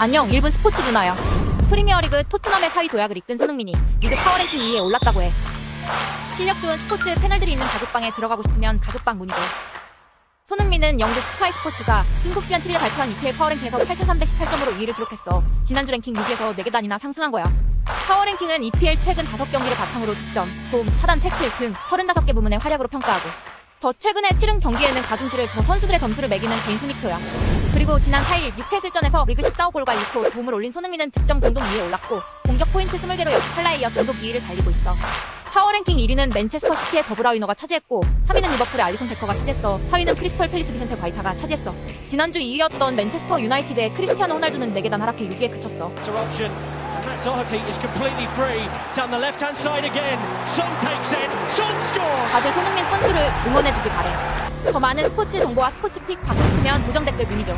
안녕, 1분 스포츠 누나야. 프리미어리그 토트넘의 사위 도약을 이끈 손흥민이 리그 파워랭킹 2위에 올랐다고 해. 실력 좋은 스포츠 패널들이 있는 가족방에 들어가고 싶으면 가족방 문의돼. 손흥민은 영국 스카이 스포츠가 한국 시간 7일 발표한 EPL 파워랭킹에서 8,318점으로 2위를 기록했어. 지난주 랭킹 6위에서 4계단이나 상승한 거야. 파워랭킹은 EPL 최근 5경기를 바탕으로 득점, 도움, 차단, 태클 등 35개 부문의 활약으로 평가하고 더 최근에 치른 경기에는 가중치를 더 선수들의 점수를 매기는 개인 순위표야. 그리고 지난 4일 뉴캐슬전에서 리그 14골과 6호 도움을 올린 손흥민은 득점 공동 2위에 올랐고 공격 포인트 20개로 역시 탈라에 이어 단독 2위를 달리고 있어. 파워 랭킹 1위는 맨체스터 시티의 더브라이너가 차지했고 3위는 리버풀의 알리송 베커가 차지했어. 4위는 크리스털 팰리스 비센테 과이타가 차지했어. 지난주 2위였던 맨체스터 유나이티드의 크리스티아노 호날두는 4계단 하락해 6위에 그쳤어. Matt Doherty is completely free. Down the left hand side again. Son takes 선수를 응원해주길 바래. 더 많은 스포츠 정보와 스포츠 픽 받고 싶으면 고정 댓글 문의줘.